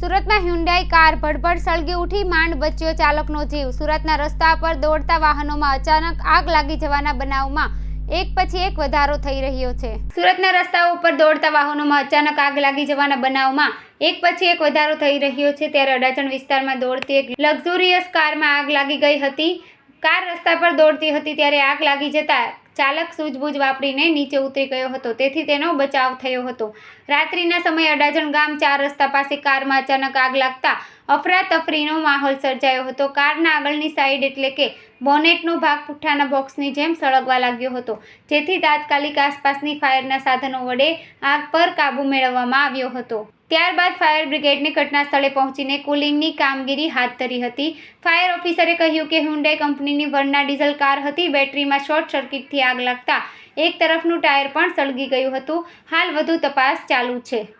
સુરતમાં Hyundai car ભડભડ સળગી ઉઠી માંડ બચ્યો ચાલકનો જીવ. સુરતના રસ્તા પર દોડતા વાહનોમાં અચાનક આગ લાગી જવાના બનાવમાં એક પછી એક વધારો થઈ રહ્યો છે. સુરતના રસ્તાઓ ઉપર દોડતા વાહનોમાં અચાનક આગ લાગી જવાના બનાવમાં એક પછી એક વધારો થઈ રહ્યો છે. ત્યારે અડાજણ વિસ્તારમાં દોડતી એક લક્ઝુરિયસ કારમાં આગ લાગી ગઈ હતી. કાર રસ્તા પર દોડતી હતી ત્યારે આગ લાગી જતા ચાલક સૂઝબૂઝ વાપરીને નીચે ઉતરી ગયો હતો. તેથી તેનો બચાવ થયો હતો. રાત્રિના સમયે અડાજણ ગામ ચાર રસ્તા પાસે કારમાં અચાનક આગ લાગતા અફરાતફરીનો માહોલ સર્જાયો હતો. કારના આગળની સાઈડ એટલે કે બોનેટનો ભાગ પુઠ્ઠાના બોક્સની જેમ સળગવા લાગ્યો હતો. જેથી તાત્કાલિક આસપાસની ફાયરના સાધનો વડે આગ પર કાબૂ મેળવવામાં આવ્યો હતો. ત્યારબાદ ફાયર બ્રિગેડને ઘટના સ્થળે પહોંચીને કુલિંગની કામગીરી હાથ ધરી હતી. ફાયર ઓફિસરે કહ્યું કે હ્યુન્ડાઈ કંપનીની વર્ના ડીઝલ કાર હતી. બેટરીમાં શોર્ટ સર્કિટથી આગ લાગતા એક તરફનું ટાયર પણ સળગી ગયું હતું. હાલ વધુ તપાસ ચાલુ છે.